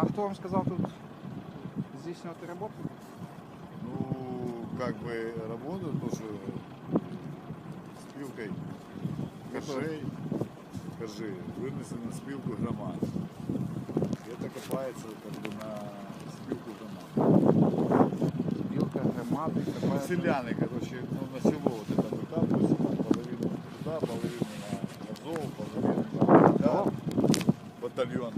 А хто вам сказав тут здійснювати роботу? Ну, как бы работают тоже спилкой коржей, коржи, вынесли на спилку громад. Это копается как бы на спилку громад. Білка, громади, Ну, копають. селяне, короче, ну, на село вот это выкапывают, половину туда, половину на Азов, половину на да, батальон.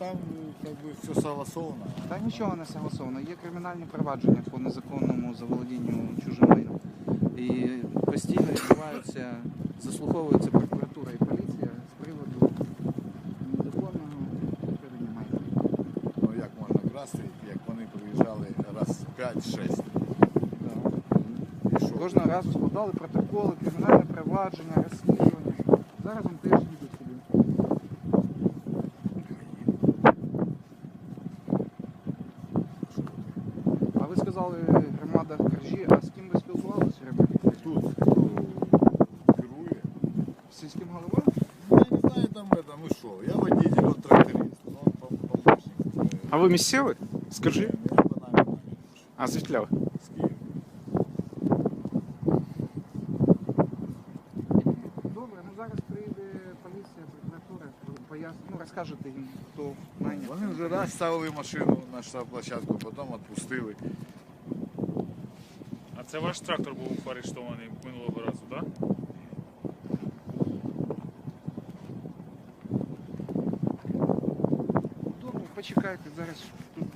Э, как бы все согласовано. Та нічого не согласовано. Є кримінальні провадження по незаконному заволодінню чужим майном. І постійно відбуваються, заслуховується прокуратура і 5-6. Кожного разу складали протоколи, кримінальне провадження, розслідування. Зараз вам теж їдуть сюди. А ви сказали громада Коржі, а з ким ви спілкувалися в громаді? Тут хто керує. З сільським головою? Ну, я не знаю там это, ну що, я водитель, он тракторист, ну, он пом- помощник. э, А ви місцевий? Скажи. А звідки з Києва. Добре, ну зараз прийде поліція, прокуратура, пояснить, ну розкажете їм, хто найняв. Вони вже раз ставили машину на штаб-площадку, потім відпустили. А це ваш трактор був арештований минулого разу, так? Добре, почекайте, зараз тут